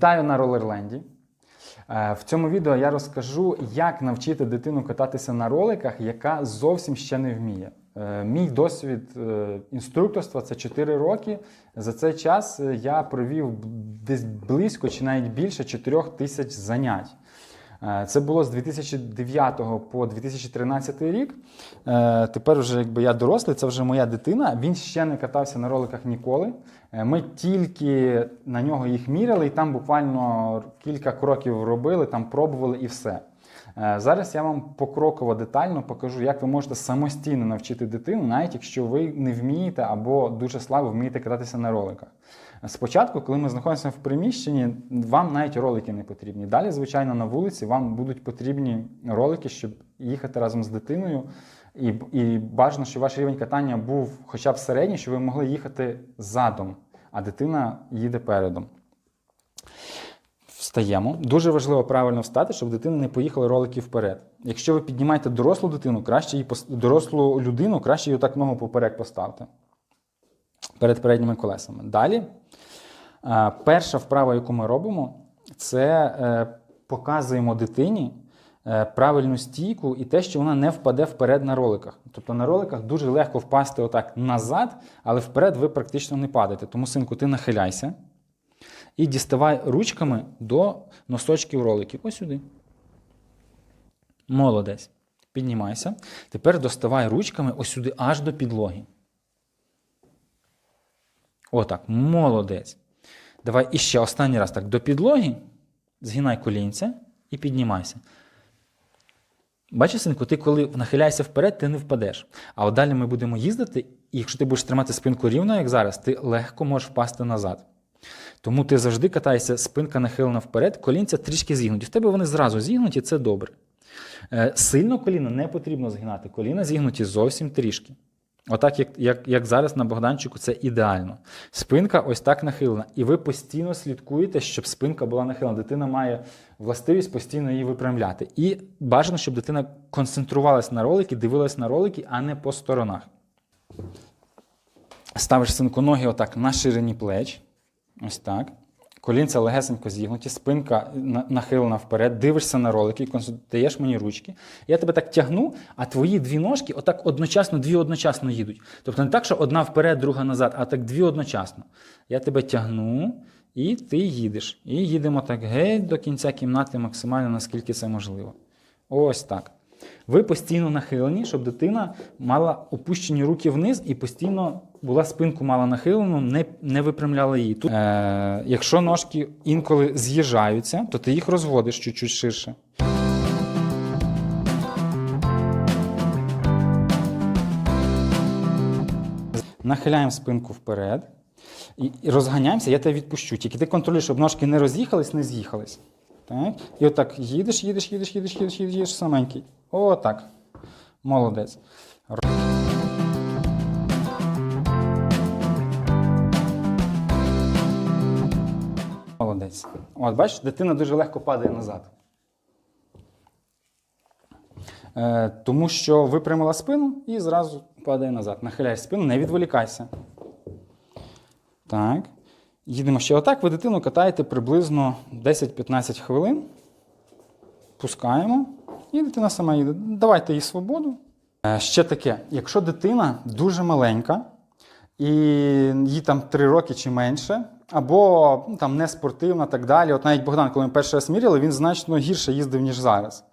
Вітаю на Ролерленді. Е, В цьому відео я розкажу, як навчити дитину кататися на роликах, яка зовсім ще не вміє. Е, Мій досвід е, інструкторства це 4 роки. За цей час я провів десь близько чи навіть більше 4 тисяч занять. Е, Це було з 2009 по 2013 рік. Е, Тепер вже якби я дорослий, це вже моя дитина. Він ще не катався на роликах ніколи. Е, Ми тільки на нього їх міряли, і там буквально кілька кроків робили, там пробували і все. Зараз я вам покроково детально покажу, як ви можете самостійно навчити дитину, навіть якщо ви не вмієте або дуже слабо вмієте кататися на роликах. Спочатку, коли ми знаходимося в приміщенні, вам навіть ролики не потрібні. Далі, звичайно, на вулиці вам будуть потрібні ролики, щоб їхати разом з дитиною. І, і бажано, щоб ваш рівень катання був хоча б середній, щоб ви могли їхати задом, а дитина їде передом. Встаємо. Дуже важливо правильно встати, щоб дитина не поїхала ролики вперед. Якщо ви піднімаєте дорослу дитину, краще її дорослу людину, краще її так ногу поперек поставте перед передніми колесами. Далі, перша вправа, яку ми робимо, це е, показуємо дитині е, правильну стійку і те, що вона не впаде вперед на роликах. Тобто на роликах дуже легко впасти отак назад, але вперед ви практично не падаєте. Тому, синку, ти нахиляйся і діставай ручками до носочків роликів. Ось сюди. Молодець. Піднімайся. Тепер доставай ручками ось сюди аж до підлоги. Отак, молодець. Давай іще останній раз так до підлоги, згинай колінця і піднімайся. Бачиш, синку, ти коли нахиляєшся вперед, ти не впадеш. А от далі ми будемо їздити, і якщо ти будеш тримати спинку рівно, як зараз, ти легко можеш впасти назад. Тому ти завжди катаєшся, спинка нахилена вперед, колінця трішки зігнуті. В тебе вони зразу зігнуті, це добре. Е, Сильно коліно не потрібно згинати. Коліна зігнуті зовсім трішки. Отак, як, як, як зараз на Богданчику, це ідеально. Спинка ось так нахилена. І ви постійно слідкуєте, щоб спинка була нахилена. Дитина має властивість постійно її випрямляти. І бажано, щоб дитина концентрувалась на ролики, дивилась на ролики, а не по сторонах. Ставиш синку ноги отак на ширині плеч. Ось так. Колінця легесенько зігнуті, спинка нахилена вперед, дивишся на ролики, даєш мені ручки. Я тебе так тягну, а твої дві ножки отак одночасно, дві одночасно їдуть. Тобто не так, що одна вперед, друга назад, а так дві одночасно. Я тебе тягну, і ти їдеш. І їдемо так геть до кінця кімнати максимально, наскільки це можливо. Ось так. Ви постійно нахилені, щоб дитина мала опущені руки вниз і постійно була спинку мала нахилену, не, не випрямляла її. Тут, е, якщо ножки інколи з'їжджаються, то ти їх розводиш чуть-чуть ширше. Нахиляємо спинку вперед і, розганяємося, я тебе відпущу. Тільки ти контролюєш, щоб ножки не роз'їхались, не з'їхались. Так? І отак їдеш, їдеш, їдеш, їдеш, їдеш, їдеш саменький. Отак. Молодець. Молодець. От, бачиш, дитина дуже легко падає назад. Е, тому що випрямила спину і зразу падає назад. Нахиляй спину, не відволікайся. Так. Їдемо ще отак. Ви дитину катаєте приблизно 10-15 хвилин. Пускаємо. І дитина сама їде. Давайте їй свободу. Е, Ще таке: якщо дитина дуже маленька, і їй там 3 роки чи менше, або ну, там не спортивна, так далі. От навіть Богдан, коли ми перший раз міряли, він значно гірше їздив, ніж зараз.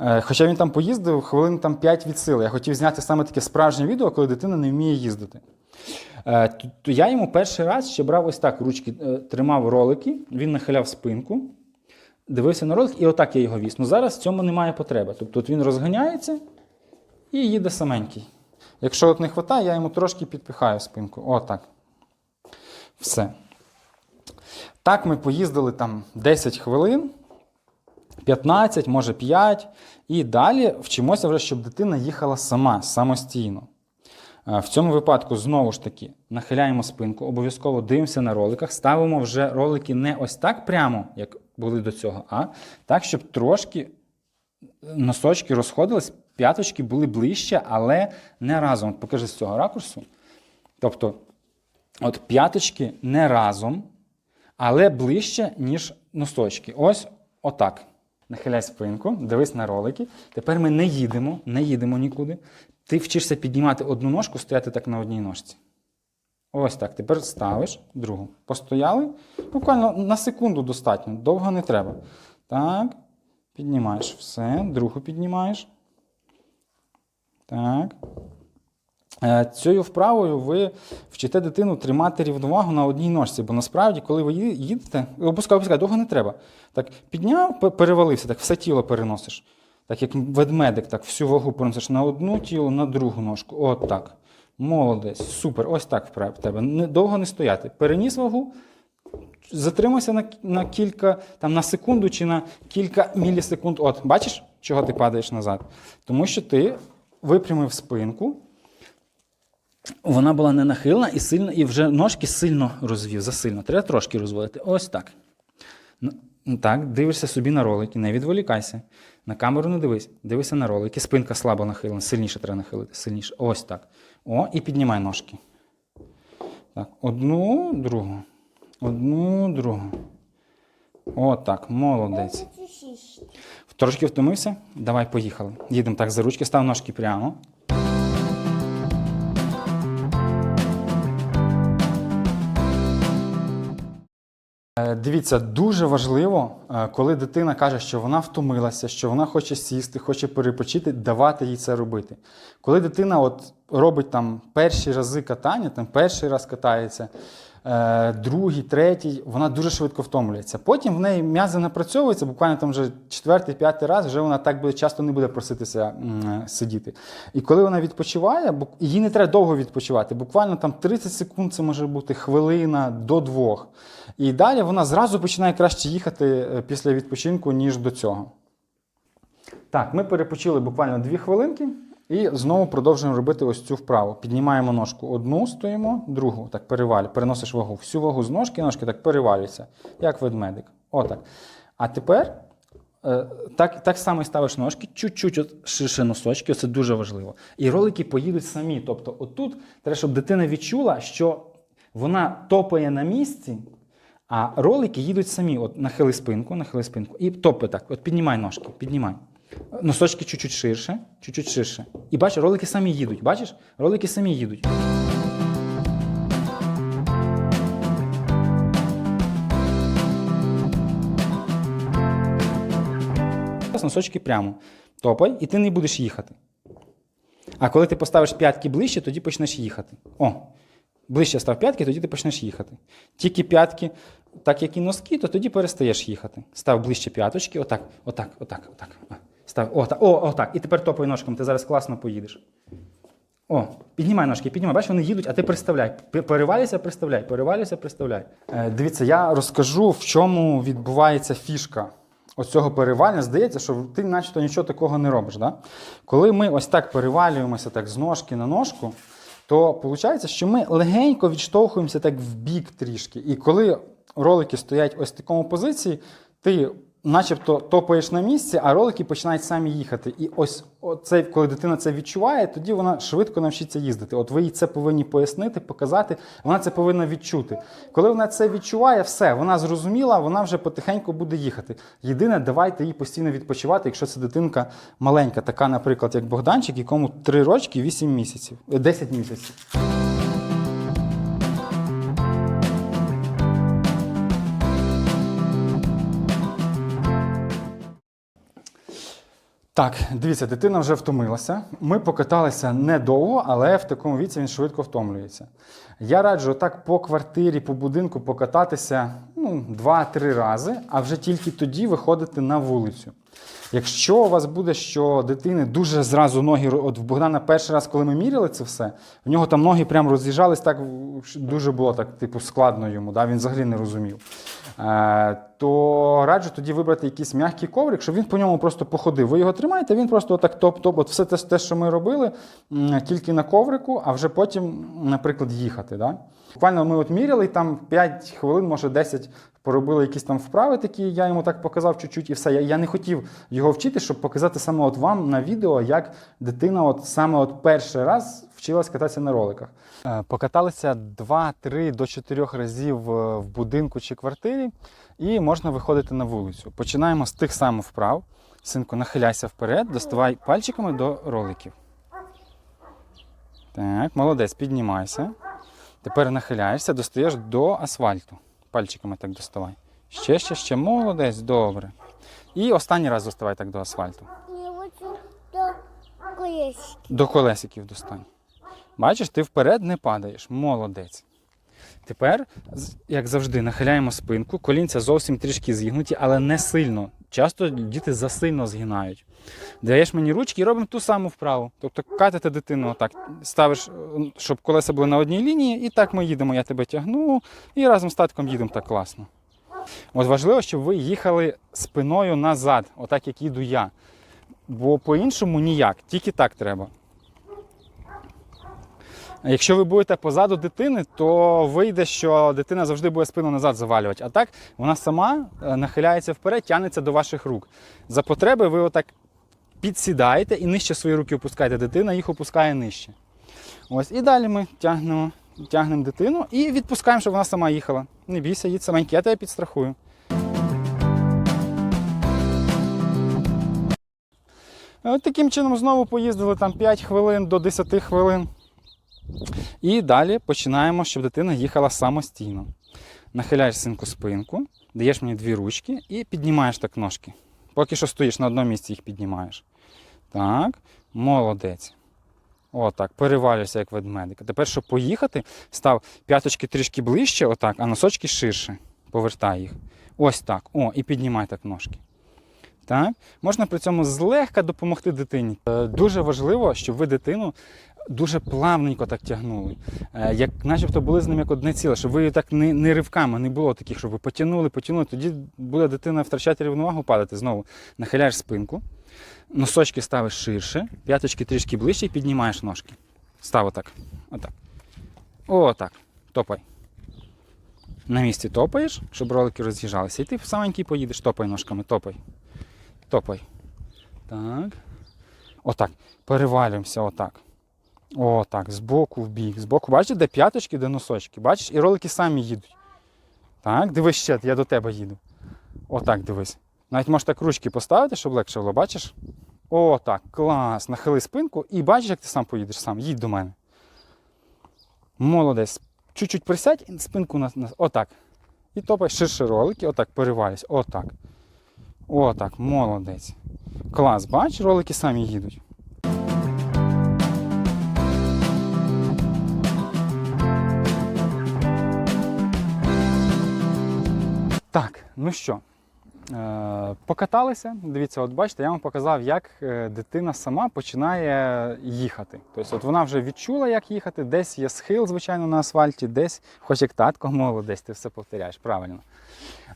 Е, Хоча він там поїздив хвилин там 5 від сили. Я хотів зняти саме таке справжнє відео, коли дитина не вміє їздити. Е, то я йому перший раз ще брав ось так ручки, е, тримав ролики, він нахиляв спинку, дивився на ролик, і отак я його віз. Ну зараз в цьому немає потреби. Тобто от він розганяється і їде саменький. Якщо от не вистачає, я йому трошки підпихаю спинку. Отак. Все. Так ми поїздили там 10 хвилин. 15, може 5. І далі вчимося вже, щоб дитина їхала сама, самостійно. Е, В цьому випадку, знову ж таки, нахиляємо спинку, обов'язково дивимося на роликах, ставимо вже ролики не ось так прямо, як були до цього, а так, щоб трошки носочки розходились, п'яточки були ближче, але не разом. От Покажи з цього ракурсу. Тобто, от п'яточки не разом, але ближче, ніж носочки. Ось отак. Нахиляй спинку, дивись на ролики. Тепер ми не їдемо, не їдемо нікуди. Ти вчишся піднімати одну ножку, стояти так на одній ножці. Ось так. Тепер ставиш другу. Постояли. Буквально на секунду достатньо, довго не треба. Так. Піднімаєш все, другу піднімаєш. Так. Е, Цією вправою ви вчите дитину тримати рівновагу на одній ножці, бо насправді, коли ви їдете, опускай, опускай, довго не треба. Так, підняв, перевалився, так все тіло переносиш. Так як ведмедик, так всю вагу переносиш на одну тіло, на другу ножку. От так. Молодець, супер. Ось так вправ тебе. Не, довго не стояти. Переніс вагу, затримайся на, на кілька, там на секунду чи на кілька мілісекунд. От, бачиш, чого ти падаєш назад? Тому що ти випрямив спинку, вона була не нахилена і сильно, і вже ножки сильно розвів, засильно. Треба трошки розводити. Ось так. Так, дивишся собі на ролики, не відволікайся. На камеру не дивись, дивися на ролики. Спинка слабо нахилена, сильніше треба нахилити, сильніше. Ось так. О, і піднімай ножки. Так, одну, другу. Одну, другу. О, так, молодець. Трошки втомився? Давай, поїхали. Їдемо так за ручки, став ножки прямо. Дивіться, дуже важливо, е, коли дитина каже, що вона втомилася, що вона хоче сісти, хоче перепочити, давати їй це робити. Коли дитина от робить там перші рази катання, там перший раз катається, е, другий, третій, вона дуже швидко втомлюється. Потім в неї м'язи напрацьовуються, буквально там вже четвертий, п'ятий раз, вже вона так буде часто не буде проситися е, сидіти. І коли вона відпочиває, їй не треба довго відпочивати. Буквально там 30 секунд це може бути хвилина до двох. І далі вона зразу починає краще їхати е, після відпочинку, ніж до цього. Так, ми перепочили буквально дві хвилинки і знову продовжуємо робити ось цю вправу. Піднімаємо ножку одну, стоїмо, другу, так перевалюй, переносиш вагу. Всю вагу з ножки, ножки так перевалюється, як ведмедик. Отак. А тепер е, так, так само і ставиш ножки, чуть-чуть ширше носочки, це дуже важливо. І ролики поїдуть самі. Тобто, отут треба, щоб дитина відчула, що вона топає на місці, а ролики їдуть самі. От нахили спинку, нахили спинку. І топи так. От піднімай ножки, піднімай. Носочки чуть-чуть ширше, чуть-чуть ширше. І бачиш, ролики самі їдуть. Бачиш? Ролики самі їдуть. Носочки прямо. Топай, і ти не будеш їхати. А коли ти поставиш п'ятки ближче, тоді почнеш їхати. О, ближче став п'ятки, тоді ти почнеш їхати. Тільки п'ятки, так як і носки, то тоді перестаєш їхати. Став ближче п'яточки, отак, отак, отак, отак. Став, о, так, о, отак. І тепер топай ножками, ти зараз класно поїдеш. О, піднімай ножки, піднімай. Бачиш, вони їдуть, а ти приставляй. Перевалюйся, приставляй, перевалюйся, приставляй. Е, дивіться, я розкажу, в чому відбувається фішка оцього перевалення. Здається, що ти начебто нічого такого не робиш. Да? Коли ми ось так перевалюємося так, з ножки на ножку, то виходить, що ми легенько відштовхуємося так в бік трішки. І коли ролики стоять ось в такому позиції, ти начебто топаєш на місці, а ролики починають самі їхати. І ось оце, коли дитина це відчуває, тоді вона швидко навчиться їздити. От ви їй це повинні пояснити, показати. Вона це повинна відчути. Коли вона це відчуває, все, вона зрозуміла, вона вже потихеньку буде їхати. Єдине, давайте їй постійно відпочивати, якщо це дитинка маленька, така, наприклад, як Богданчик, якому 3 рочки 8 місяців, е, 10 місяців. Так, дивіться, дитина вже втомилася. Ми покаталися недовго, але в такому віці він швидко втомлюється. Я раджу так по квартирі, по будинку покататися ну, 2-3 рази, а вже тільки тоді виходити на вулицю. Якщо у вас буде, що дитини дуже зразу ноги, от в Богдана перший раз, коли ми міряли це все, в нього там ноги прям роз'їжджались, так дуже було так, типу, складно йому, да? він взагалі не розумів. Е, то раджу тоді вибрати якийсь м'який коврик, щоб він по ньому просто походив. Ви його тримаєте, він просто отак топ-топ. От все те, те, що ми робили, тільки на коврику, а вже потім, наприклад, їхати. Да? Буквально ми от міряли, і там 5 хвилин, може 10 поробили якісь там вправи такі, я йому так показав чуть-чуть і все. Я, я не хотів його вчити, щоб показати саме от вам на відео, як дитина от саме от перший раз вчилась кататися на роликах. Е, Покаталися 2-3 до 4 разів е, в будинку чи квартирі, і можна виходити на вулицю. Починаємо з тих самих вправ. Синку, нахиляйся вперед, доставай пальчиками до роликів. Так, молодець, піднімайся. Тепер нахиляєшся, достаєш до асфальту. Пальчиками так доставай. Ще, ще, ще. Молодець, добре. І останній раз доставай так до асфальту. До колесиків достань. Бачиш, ти вперед не падаєш. Молодець. Тепер, як завжди, нахиляємо спинку, колінця зовсім трішки зігнуті, але не сильно. Часто діти засильно згинають. Даєш мені ручки і робимо ту саму вправу. Тобто катати дитину отак, ставиш, е, щоб колеса були на одній лінії, і так ми їдемо. Я тебе тягну, і разом з татком їдемо так класно. От важливо, щоб ви їхали спиною назад, отак як їду я. Бо по-іншому ніяк, тільки так треба. Якщо ви будете позаду дитини, то вийде, що дитина завжди буде спину назад завалювати. А так вона сама е, нахиляється вперед, тягнеться до ваших рук. За потреби ви отак підсідаєте і нижче свої руки опускаєте. Дитина їх опускає нижче. Ось і далі ми тягнемо, тягнемо дитину і відпускаємо, щоб вона сама їхала. Не бійся, їдь саменьки, я тебе підстрахую. Таким чином знову поїздили там 5 хвилин до 10 хвилин. І далі починаємо, щоб дитина їхала самостійно. Нахиляєш синку спинку, даєш мені дві ручки і піднімаєш так ножки. Поки що стоїш на одному місці, їх піднімаєш. Так, молодець. Отак, перевалюйся як ведмедик. Тепер, щоб поїхати, став п'яточки трішки ближче, отак, а носочки ширше. Повертай їх. Ось так. О, і піднімай так ножки. Так? Можна при цьому злегка допомогти дитині. Е, Дуже важливо, щоб ви дитину дуже плавненько так тягнули. Е, Як начебто були з ним як одне ціле, щоб ви її так не, не ривками, не було таких, щоб ви потягнули, потягнули, тоді буде дитина втрачати рівновагу, падати знову. Нахиляєш спинку, носочки ставиш ширше, п'яточки трішки ближче і піднімаєш ножки. Став отак. Отак. Отак. Топай. На місці топаєш, щоб ролики роз'їжджалися. І ти саменький поїдеш, топай ножками, топай. Топай. Так. Отак. Перевалюємося отак. Отак. Збоку в бік. Збоку. Бачиш, де п'яточки, де носочки. Бачиш, і ролики самі їдуть. Так, дивись ще, я до тебе їду. Отак дивись. Навіть можеш так ручки поставити, щоб легше було, бачиш? О, так, клас. Нахили спинку і бачиш, як ти сам поїдеш сам. Їдь до мене. Молодець. Чуть-чуть присядь і спинку на. Отак. І топай ширше ролики, отак перевалюйся. Отак. Отак, молодець. Клас, бач, ролики самі їдуть. Так, ну що, покаталися. Дивіться, от бачите, я вам показав, як е, дитина сама починає їхати. Тобто, от вона вже відчула, як їхати, десь є схил, звичайно, на асфальті, десь, хоч як татко молодець, ти все повторяєш, правильно.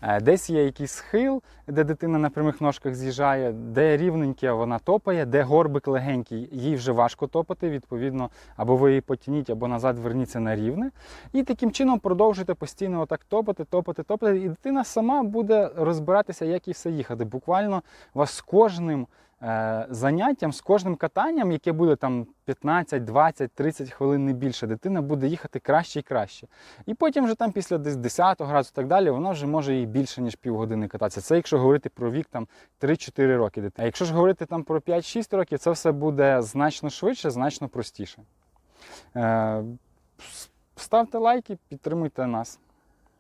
Е, Десь є якийсь схил, де дитина на прямих ножках з'їжджає, де рівненьке вона топає, де горбик легенький, їй вже важко топати. Відповідно, або ви її потяніть, або назад верніться на рівне. І таким чином продовжуйте постійно отак топати, топати, топати. І дитина сама буде розбиратися, як і все їхати. Буквально вас з кожним е, заняттям, з кожним катанням, яке буде там 15, 20, 30 хвилин не більше, дитина буде їхати краще і краще. І потім вже там після десь 10 разу і так далі, вона вже може і більше, ніж півгодини кататися. Це якщо говорити про вік там 3-4 роки дитини. А якщо ж говорити там про 5-6 років, це все буде значно швидше, значно простіше. Е, ставте лайки, підтримуйте нас.